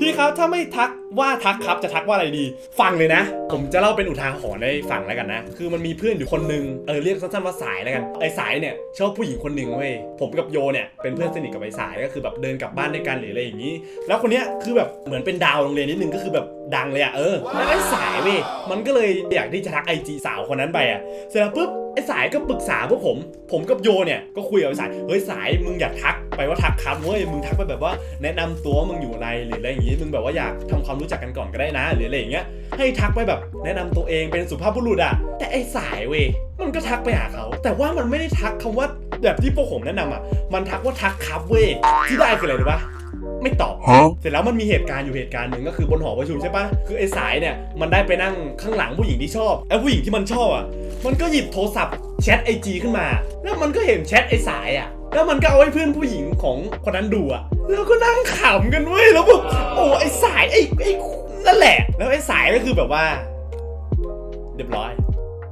พี่ครับถ้าไม่ทักว่าทักครับจะทักว่าอะไรดี ฟังเลยนะ ผมจะเล่าเป็นอุทาหรณ์ให้ฟังแล้วกันนะ คือมันมีเพื่อนอยู่คนหนึงเออเรียกสั้นๆว่าสายแล้วกันไอ้สายเนี่ยชอบผู้หญิงคนหนึ่งเว้ยผมกับโยเนี่ยเป็นเพื่อนสนิทกับไอ้สายก็คือแบบเดินกลับบ้านด้วยกันหรืออะไรอย่างนี้ แล้วคนเนี้ยคือแบบเหมือนเป็นดาวโรงเรียนนิดนึงก็คือแบบดังเลยอะเออแล้วไอ้สายเว้ยมันก็เลยอยากที่จะทักไอจีสาวคนนั้นไปอะเสร็จแล้วปุ๊บ ไอ้สายก็ปรึกษาพวกผม ผมกับโยเนี่ยก็คุยกับไอ้สาย เฮ้ยสายมึงอยากทักไปว่าทักครับเว้ย มึงทักไปแบบว่าแนะนำตัวมึงอยู่อะไรหรืออะไรอย่างงี้ มึงแบบว่าอยากทำความรู้จักกันก่อนก็ได้นะหรืออะไรอย่างเงี้ย ให้ทักไปแบบแนะนำตัวเองเป็นสุภาพบุรุษอะแต่ไอ้สายเว้ยมันก็ทักไปหาเขา แต่ว่ามันไม่ได้ทักคำว่าแบบที่พวกผมแนะนำอะมันทักว่าทักครับเว้ยที่ได้คืออะไรรู้ปะ ไม่ตอบ Huh? เสร็จแล้วมันมีเหตุการณ์อยู่เหตุการณ์หนึ่งก็คือบนหอประชุมใช่ปะคือไอ้สายเนี่ยมันได้ไปนั่งข้างหลังผู้หญิงที่ชอบไอ้ผู้หญิงที่มันชอบอะมันก็หยิบโทรศัพท์แชทไอจีขึ้นมา แล้วมันก็เห็นแชทไอ้สายอะแล้วมันก็เอาให้เพื่อนผู้หญิงของคนนั้นดูอะแล้วก็นั่งขำกันเว้ยแล้วแบบโอ้ไอ้สายไอ้ไอ้นั่นแหละ แล้วไอ้สายก็คือแบบว่าเรียบร้อย